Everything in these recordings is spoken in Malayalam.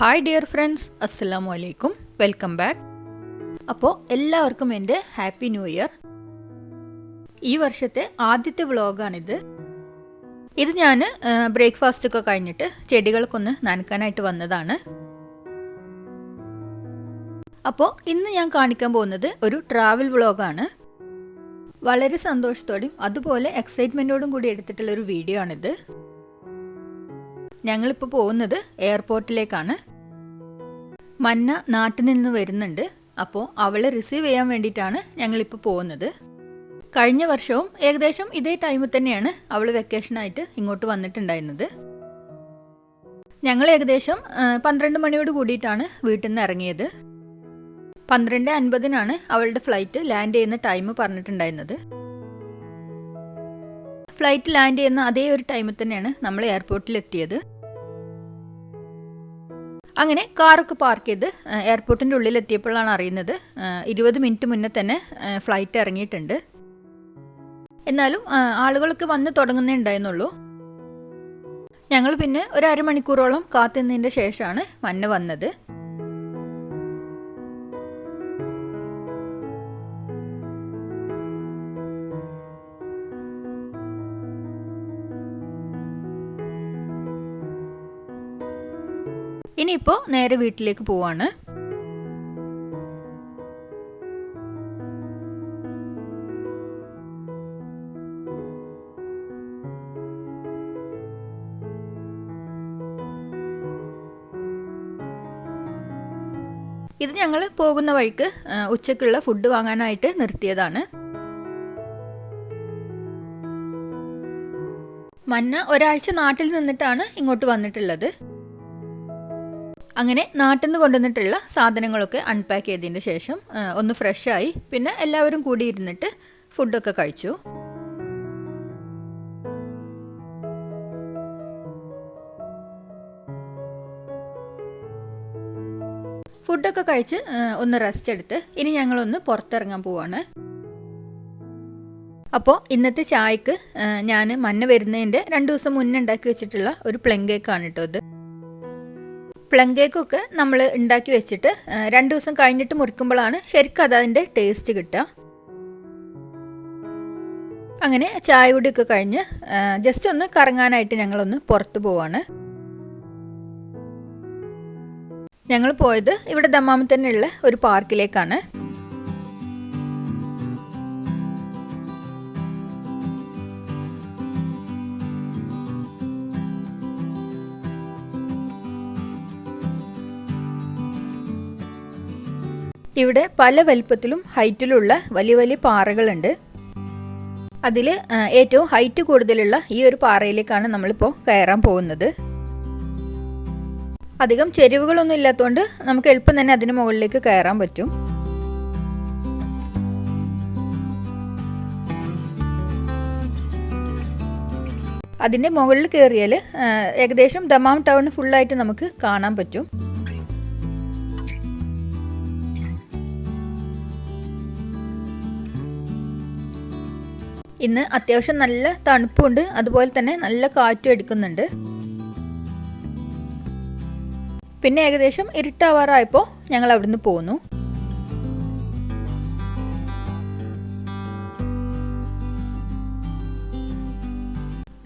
ഹായ് ഡിയർ ഫ്രണ്ട്സ് അസ്സാം വലൈക്കും വെൽക്കം ബാക്ക് അപ്പോൾ എല്ലാവർക്കും എന്റെ ഹാപ്പി ന്യൂ ഇയർ ഈ വർഷത്തെ ആദ്യത്തെ വ്ളോഗാണിത്. ഇത് ഞാൻ ബ്രേക്ക്ഫാസ്റ്റ് ഒക്കെ കഴിഞ്ഞിട്ട് ചെടികൾക്കൊന്ന് നനക്കാനായിട്ട് വന്നതാണ്. അപ്പോൾ ഇന്ന് ഞാൻ കാണിക്കാൻ പോകുന്നത് ഒരു ട്രാവൽ വ്ളോഗാണ്. വളരെ സന്തോഷത്തോടെയും അതുപോലെ എക്സൈറ്റ്മെന്റോടും കൂടി എടുത്തിട്ടുള്ള ഒരു വീഡിയോ ആണിത്. ഞങ്ങളിപ്പോൾ പോകുന്നത് എയർപോർട്ടിലേക്കാണ്. മന്ന നാട്ടിൽ നിന്ന് വരുന്നുണ്ട്. അപ്പോൾ അവളെ റിസീവ് ചെയ്യാൻ വേണ്ടിയിട്ടാണ് ഞങ്ങളിപ്പോൾ പോകുന്നത്. കഴിഞ്ഞ വർഷവും ഏകദേശം ഇതേ ടൈമിൽ തന്നെയാണ് അവൾ വെക്കേഷനായിട്ട് ഇങ്ങോട്ട് വന്നിട്ടുണ്ടായിരുന്നത്. ഞങ്ങൾ ഏകദേശം പന്ത്രണ്ട് മണിയോട് കൂടിയിട്ടാണ് വീട്ടിൽ നിന്ന് ഇറങ്ങിയത്. പന്ത്രണ്ട് അൻപതിനാണ് അവളുടെ ഫ്ലൈറ്റ് ലാൻഡ് ചെയ്യുന്ന ടൈം പറഞ്ഞിട്ടുണ്ടായിരുന്നത്. ഫ്ലൈറ്റ് ലാൻഡ് ചെയ്യുന്ന അതേ ഒരു ടൈമിൽ തന്നെയാണ് നമ്മൾ എയർപോർട്ടിൽ എത്തിയത്. അങ്ങനെ കാറൊക്കെ പാർക്ക് ചെയ്ത് എയർപോർട്ടിന്റെ ഉള്ളിൽ എത്തിയപ്പോഴാണ് അറിയുന്നത് ഇരുപത് മിനിറ്റ് മുന്നേ തന്നെ ഫ്ലൈറ്റ് ഇറങ്ങിയിട്ടുണ്ട്. എന്നാലും ആളുകളൊക്കെ വന്ന് തുടങ്ങുന്നേ ഉണ്ടായിരുന്നുള്ളൂ. ഞങ്ങൾ പിന്നെ ഒരു അരമണിക്കൂറോളം കാത്തുനിന്നതിന്റെ ശേഷമാണ് മഞ്ഞ വന്നത്. ഇനിയിപ്പോൾ നേരെ വീട്ടിലേക്ക് പോവാണ്. ഇത് ഞങ്ങൾ പോകുന്ന വഴിക്ക് ഉച്ചക്കുള്ള ഫുഡ് വാങ്ങാനായിട്ട് നിർത്തിയതാണ്. മന്ന ഒരാഴ്ച നാട്ടിൽ നിന്നിട്ടാണ് ഇങ്ങോട്ട് വന്നിട്ടുള്ളത്. അങ്ങനെ നാട്ടിൽ നിന്ന് കൊണ്ടുവന്നിട്ടുള്ള സാധനങ്ങളൊക്കെ അൺപാക്ക് ചെയ്തതിന് ശേഷം ഒന്ന് ഫ്രഷായി പിന്നെ എല്ലാവരും കൂടി ഇരുന്നിട്ട് ഫുഡൊക്കെ കഴിച്ചു. ഫുഡൊക്കെ കഴിച്ച് ഒന്ന് റെസ്റ്റ് എടുത്ത് ഇനി ഞങ്ങളൊന്ന് പുറത്തിറങ്ങാൻ പോവാണ്. അപ്പോൾ ഇന്നത്തെ ചായക്ക് ഞാൻ മഞ്ഞ വരുന്നതിന്റെ രണ്ട് ദിവസം മുന്നേ ഉണ്ടാക്കി വെച്ചിട്ടുള്ള ഒരു പ്ലം കേക്കാണ് കേട്ടോ ഇത്. പ്ലം കേക്കൊക്കെ നമ്മൾ ഉണ്ടാക്കി വെച്ചിട്ട് രണ്ട് ദിവസം കഴിഞ്ഞിട്ട് മുറിക്കുമ്പോഴാണ് ശരിക്കും അത് അതിന്റെ ടേസ്റ്റ് കിട്ടുക. അങ്ങനെ ചായ കുടിയൊക്കെ കഴിഞ്ഞ് ജസ്റ്റ് ഒന്ന് കറങ്ങാനായിട്ട് ഞങ്ങളൊന്ന് പുറത്തു പോവാണ്. ഞങ്ങൾ പോയത് ഇവിടെ ദമ്മാമത്തന്നെയുള്ള ഒരു പാർക്കിലേക്കാണ് ഇവിടെ പല വലിപ്പത്തിലും ഹൈറ്റിലുള്ള വലിയ വലിയ പാറകളുണ്ട്. അതിൽ ഏറ്റവും ഹൈറ്റ് കൂടുതലുള്ള ഈ ഒരു പാറയിലേക്കാണ് നമ്മളിപ്പോൾ കയറാൻ പോകുന്നത്. അധികം ചെരുവുകളൊന്നും ഇല്ലാത്തതുകൊണ്ട് നമുക്ക് എളുപ്പം തന്നെ അതിന് മുകളിലേക്ക് കയറാൻ പറ്റും. അതിന്റെ മുകളിൽ കയറിയാൽ ഏകദേശം ദമാം ടൗൺ ഫുള്ളായിട്ട് നമുക്ക് കാണാൻ പറ്റും. ഇന്ന് അത്യാവശ്യം നല്ല തണുപ്പുണ്ട്. അതുപോലെ തന്നെ നല്ല കാറ്റും എടുക്കുന്നുണ്ട്. പിന്നെ ഏകദേശം ഇരുട്ടാവാറായപ്പോൾ ഞങ്ങൾ അവിടുന്ന് പോന്നു.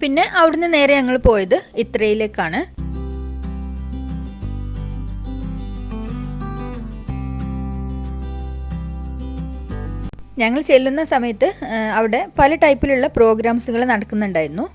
പിന്നെ അവിടുന്ന് നേരെ ഞങ്ങൾ പോയത് ഇത്രയിലേക്കാണ്. ഞങ്ങൾ ചെല്ലുന്ന സമയത്ത് അവിടെ പല ടൈപ്പിലുള്ള പ്രോഗ്രാംസുകൾ നടക്കുന്നുണ്ടായിരുന്നു.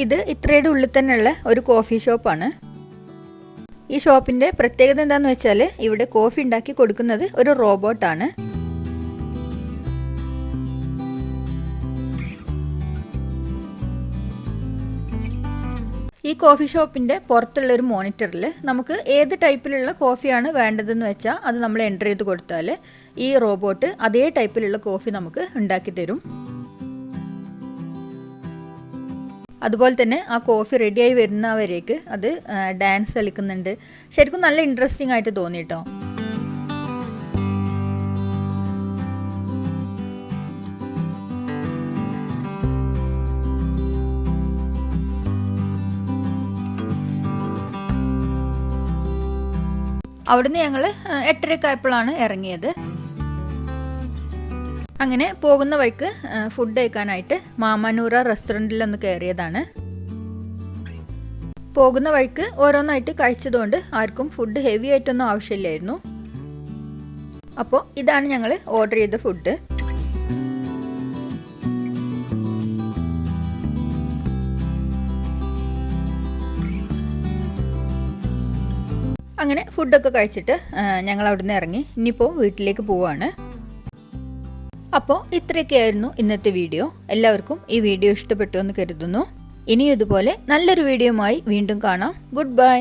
ഇത് ഇത്രയുടെ ഉള്ളിൽ തന്നെയുള്ള ഒരു കോഫി ഷോപ്പാണ് ഈ ഷോപ്പിന്റെ പ്രത്യേകത എന്താന്ന് വെച്ചാൽ ഇവിടെ കോഫി ഉണ്ടാക്കി കൊടുക്കുന്നത് ഒരു റോബോട്ടാണ് ഈ കോഫി ഷോപ്പിന്റെ പുറത്തുള്ള ഒരു മോണിറ്ററിൽ നമുക്ക് ഏത് ടൈപ്പിലുള്ള കോഫിയാണ് വേണ്ടതെന്ന് വെച്ചാൽ അത് നമ്മൾ എന്റർ ചെയ്ത് കൊടുത്താൽ ഈ റോബോട്ട് അതേ ടൈപ്പിലുള്ള കോഫി നമുക്ക് ഉണ്ടാക്കി തരും. അതുപോലെ തന്നെ ആ കോഫി റെഡിയായി വരുന്നവരേക്ക് അത് ഡാൻസ് കളിക്കുന്നുണ്ട്. ശരിക്കും നല്ല ഇൻട്രസ്റ്റിംഗ് ആയിട്ട് തോന്നി കേട്ടോ അവിടുന്ന് ഞങ്ങൾ എട്ടരക്കായപ്പോഴാണ് ഇറങ്ങിയത്. അങ്ങനെ പോകുന്ന വഴിക്ക് ഫുഡ് കഴിക്കാനായിട്ട് മാമാനൂറ റെസ്റ്റോറന്റിൽ ഒന്ന് കയറിയതാണ്. പോകുന്ന വഴിക്ക് ഓരോന്നായിട്ട് കഴിച്ചതുകൊണ്ട് ആർക്കും ഫുഡ് ഹെവി ആയിട്ടൊന്നും ആവശ്യമില്ലായിരുന്നു. അപ്പോൾ ഇതാണ് ഞങ്ങൾ ഓർഡർ ചെയ്ത ഫുഡ് അങ്ങനെ ഫുഡൊക്കെ കഴിച്ചിട്ട് ഞങ്ങൾ അവിടുന്ന് ഇറങ്ങി. ഇനിയിപ്പോൾ വീട്ടിലേക്ക് പോവാണ്. അപ്പോൾ ഇത്രയൊക്കെയായിരുന്നു ഇന്നത്തെ വീഡിയോ. എല്ലാവർക്കും ഈ വീഡിയോ ഇഷ്ടപ്പെട്ടു എന്ന് കരുതുന്നു. ഇനി ഇതുപോലെ നല്ലൊരു വീഡിയോയുമായി വീണ്ടും കാണാം. Good bye